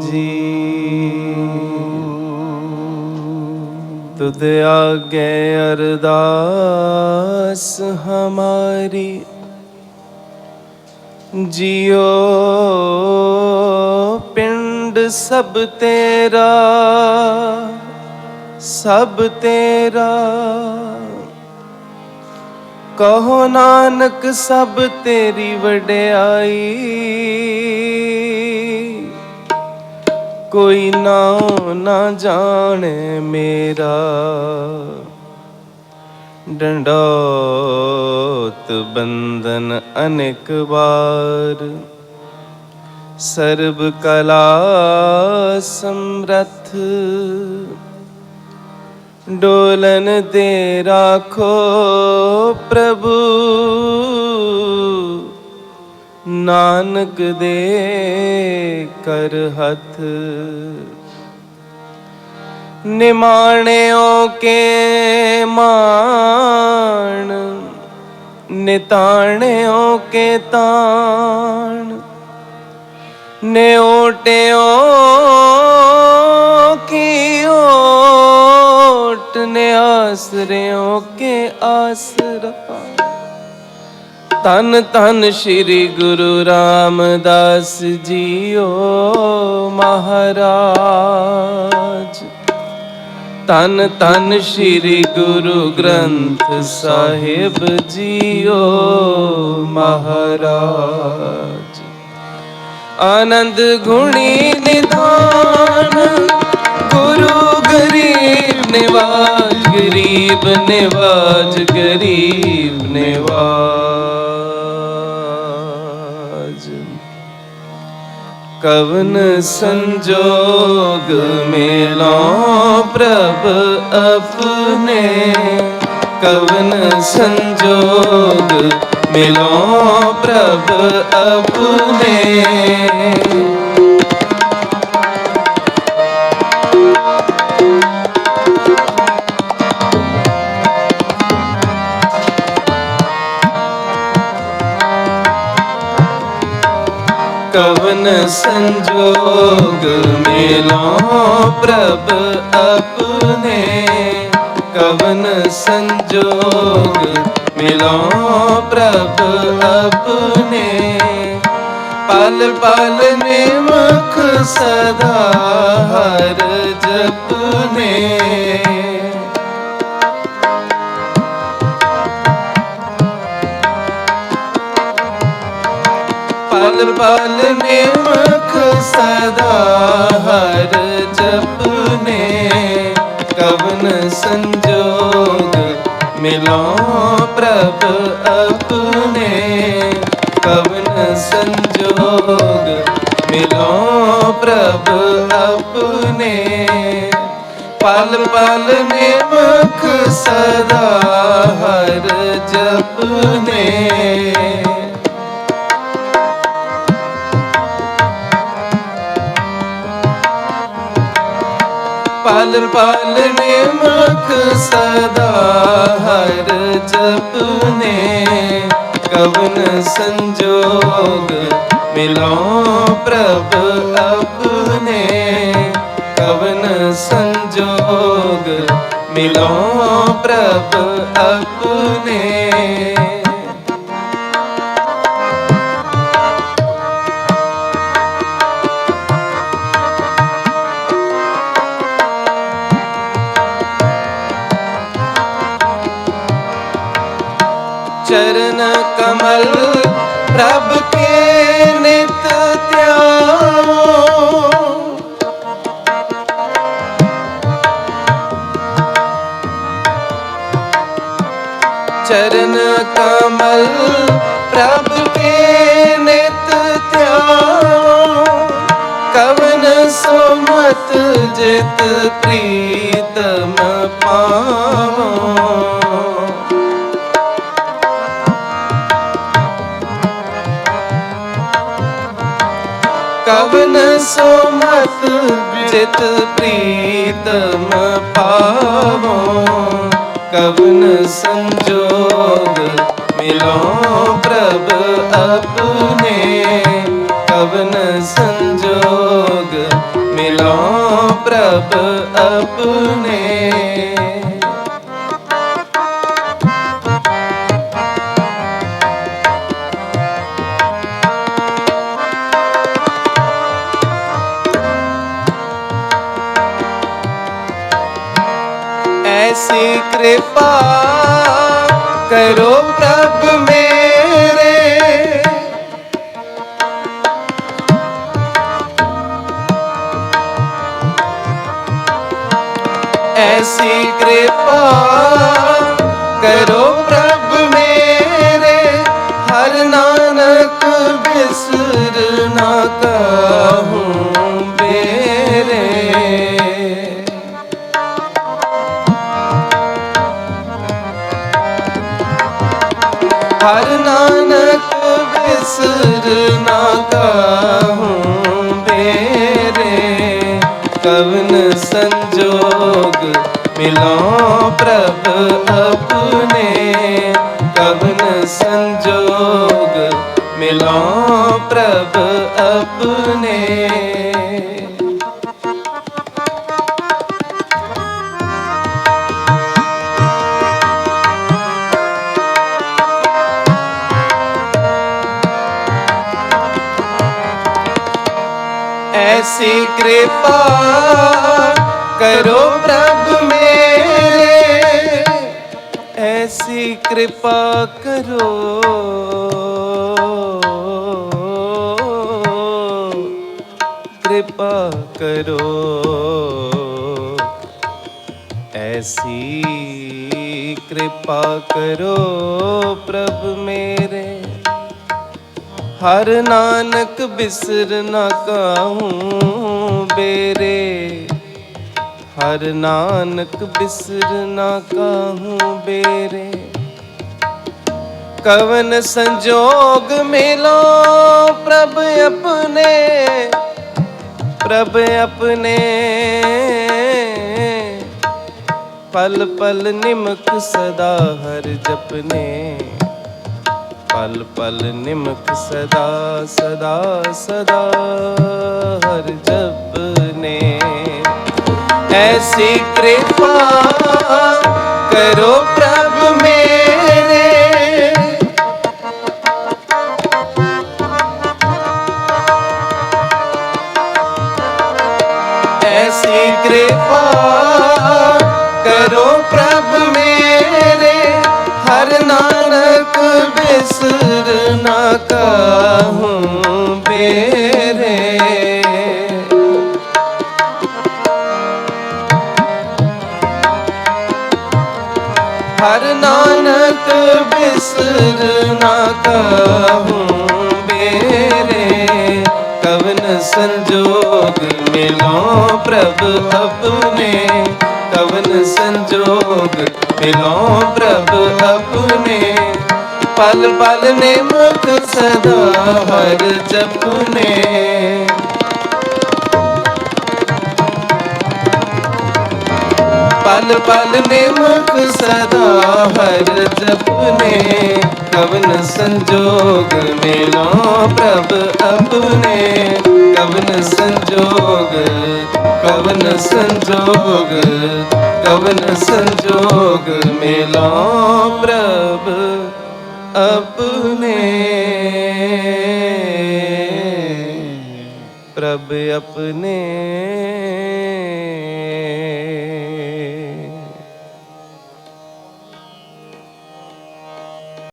ਜੀ। ਤੁਧ ਆਗੇ ਅਰਦਾਸ ਹਮਾਰੀ। ਜਿਉ ਪਿੰਡ ਸਭ ਤੇਰਾ ਸਭ ਤੇਰਾ। ਕਹੋ ਨਾਨਕ ਸਭ ਤੇਰੀ ਵਡਿਆਈ। ਕੋਈ ਨਾ ਨਾ ਜਾਣੇ ਮੇਰਾ। ਡੰਡੋਤ ਬੰਧਨ ਅਨੇਕ ਵਾਰ। ਸਰਬ ਕਲਾ ਸਮਰਥ। ਡੋਲਨ ਦੇ ਰਾਖੋ ਪ੍ਰਭੂ। ਨਾਨਕ ਦੇ ਕਰ ਹੱਥ। ਨਿਮਾਣਿਓ ਕੇ ਮਾਣ, ਨਿਤਾਣਿਓ ਕੇ ਤਾਣ। ਨਿਓਟਿਓ ਕੀ ਓਟ, ਨਿਆਸਰਿਓ ਕੇ ਆਸਰਾ। ਤਨ ਤਨ ਸ੍ਰੀ ਗੁਰੂ ਰਾਮਦਾਸ ਜੀਓ ਮਹਾਰਾਜ। ਤਨ ਤਨ ਸ੍ਰੀ ਗੁਰੂ ਗ੍ਰੰਥ ਸਾਹਿਬ ਜੀਓ ਮਹਾਰਾਜ। ਆਨੰਦ ਗੁਣੀ ਨਿਧਾਨ, ਗੁਰੂ ਗਰੀਬ ਨਿਵਾਜ ਗਰੀਬ ਨਿਵਾਜ ਗਰੀਬ ਨਿਵਾਜ। ਕਵਨ ਸੰਜੋਗ ਮੇਲਾ ਪ੍ਰਭ ਆਪਣੇ। ਕਵਨ ਸੰਜੋਗ ਮਿਲੋ ਪ੍ਰਭ ਆਪਣੇ। ਕਵਨ ਸੰਜੋਗ ਮਿਲੋ ਪ੍ਰਭ ਆਪਣੇ। ਕਵਨ ਸੰਜੋਗ ਮਿਲੋ ਪ੍ਰਭ ਆਪਣੇ। ਪਲ ਪਲ ਨਿਮਖ ਸਦਾ ਹਰ ਜਪਨੇ। ਪਲ ਪਲ ਨਿਮਖ ਸਦਾ ਹਰ ਜਪਨੇ ਕਵਨ ਸੰਜੋਗ ਮਿਲੋ ਪ੍ਰਭ ਆਪਣੇ ਕਵਨ ਸੰਜੋਗ ਮਿਲੋ ਪ੍ਰਭ ਆਪਣੇ ਪਲ ਪਲ ਨਿਮਖ ਸਦਾ ਹਰ ਜਪਨੇ ਪਲ ਪਲ ਨਿਮਖ ਸਦਾ ਹਰ ਜਪਨੇ ਕਵਨ ਸੰਜੋਗ ਮਿਲੋ ਪ੍ਰਭ ਆਪਣੇ। ਕਵਨ ਸੰਜੋਗ ਮਿਲੋ ਪ੍ਰਭ ਆਪਣੇ। ਕਮਲ ਪ੍ਰਭ ਕੇ ਨਿਤ ਧਿਆਵੋ ਚਰਨ ਕਮਲ ਪ੍ਰਭ ਕੇ ਨਿਤ ਧਿਆਵੋ ਕਵਨ ਸੁਮਤ ਜਿਤ ਪ੍ਰੀਤਮ ਪਾਵੋ ਕਵਨ ਸੁਮਤ ਜਿਤ ਪ੍ਰੀਤਮ ਪਾਵੋ, ਕਵਨ ਸੰਜੋਗ ਮਿਲੋ ਪ੍ਰਭ ਆਪਣੇ, ਕਵਨ ਸੰਜੋਗ ਮਿਲੋ ਪ੍ਰਭ ਆਪਣੇ। कृपा करो प्रभ मेरे ऐसी कृपा करो प्रभ मेरे हर नानक बिसर ना कहूँ ਵਿਸਰ ਨਾ ਕਾਹੂੰ ਬੇਰੇ ਕਵਨ ਸੰਜੋਗ ਮਿਲੋ ਪ੍ਰਭ ਆਪਣੇ। ਕਵਨ ਸੰਜੋਗ ਮਿਲੋ ਪ੍ਰਭ ਆਪਣੇ। ਐਸੀ ਕਿਰਪਾ ਕਰੋ ਪ੍ਰਭ ਮੇਰੇ। ਐਸੀ ਕਿਰਪਾ ਕਰੋ। ਕਿਰਪਾ ਕਰੋ। ਐਸੀ ਕਿਰਪਾ ਕਰੋ ਪ੍ਰਭ ਮੇਰੇ। ਹਰ ਨਾਨਕ ਬਿਸਰ ਨਾ ਕਾਹੂੰ ਬੇਰੇ। ਹਰ ਨਾਨਕ ਬਿਸਰ ਨਾ ਕਾਹੂੰ ਬੇਰੇ। ਕਵਨ ਸੰਜੋਗ ਮਿਲੋ ਪ੍ਰਭ ਆਪਣੇ ਪ੍ਰਭ ਆਪਣੇ। ਪਲ ਪਲ ਨਿਮਕ ਸਦਾ ਹਰ ਜਪਨੇ। ਪਲ ਪਲ ਨਿਮਕ ਸਦਾ ਸਦਾ ਸਦਾ ਹਰ ਜਪਨੇ ਐਸੀ ਕਿਰਪਾ ਕਰੋ ਪ੍ਰਭ ਮੇਰੇ। ਐਸੀ ਕਿਰਪਾ ਕਰੋ ਪ੍ਰਭ ਮੇਰੇ। ਹਰ ਨਾਮ ਨਾਨਕ ਬਿਸਰ ਨਾ ਕਾਹੂੰ ਹਰ ਨਾਨਕ ਬਿਸਰ ਸੰਜੋਗ ਮਿਲੋ ਪ੍ਰਭ ਆਪਣੇ ਮਿਲੋ ਪ੍ਰਭ ਆਪਣੇ ਪਲ ਪਲ ਨੇ ਮੁਖ ਸਦਾ ਹਰ ਜਪਨੇ। ਪਲ ਪਲ ਨਿਮਕ ਸਦਾ ਹਰ ਜਪਨੇ, ਕਵਨ ਸੰਜੋਗ ਮਿਲੋ ਪ੍ਰਭ ਆਪਣੇ ਕਵਨ ਸੰਜੋਗ ਕਵਨ ਸੰਜੋਗ ਕਵਨ ਸੰਜੋਗ ਮਿਲੋ ਪ੍ਰਭ ਆਪਣੇ। ਪ੍ਰਭ ਆਪਣੇ।